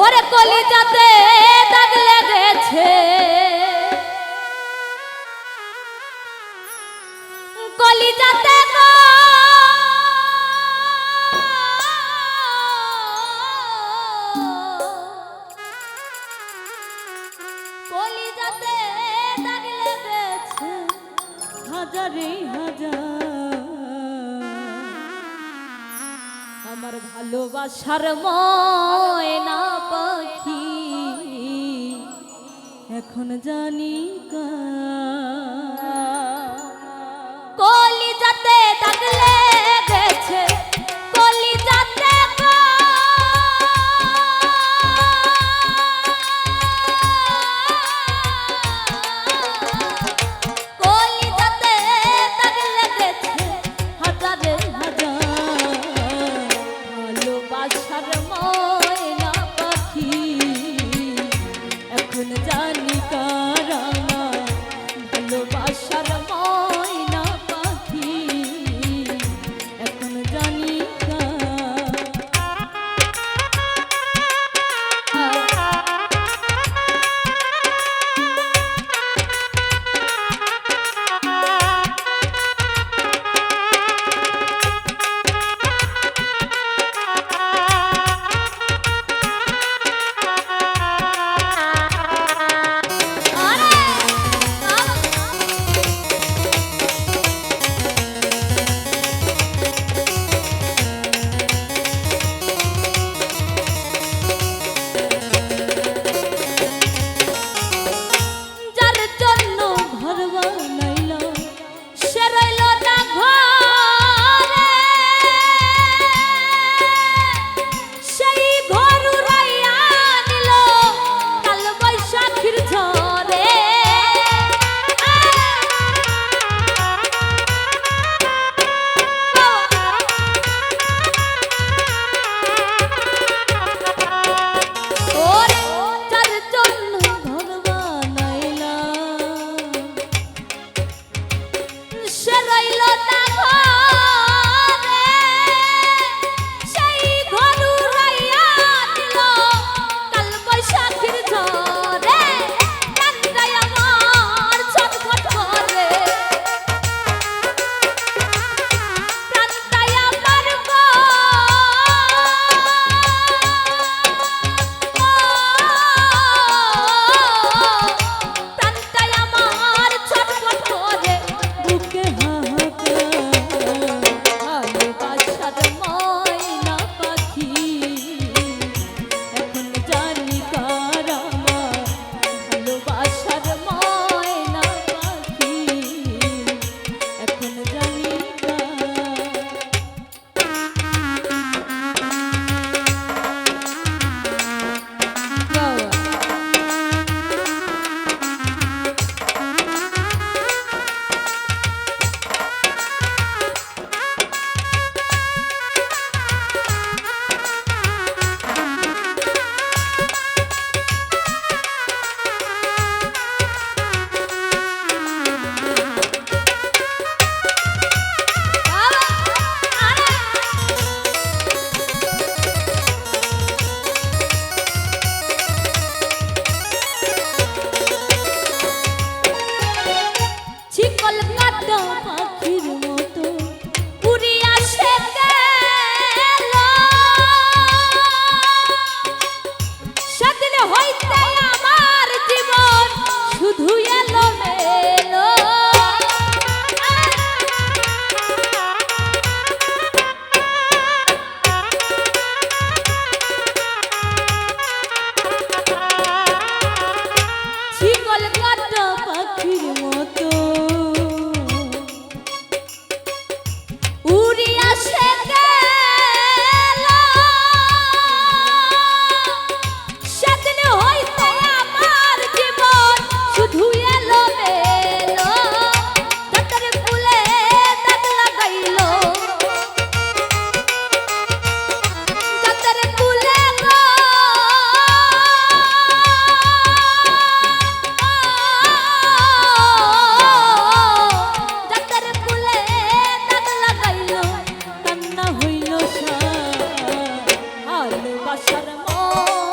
ওরে কলিজাতে দাগ লেগেছে। কলিজাতে কলিজাতে হাজারে হাজার। আমার ভালোবাসার ময়না এখন জানি কলি যাতে দাগলে গেছে ভালোবাসার মন।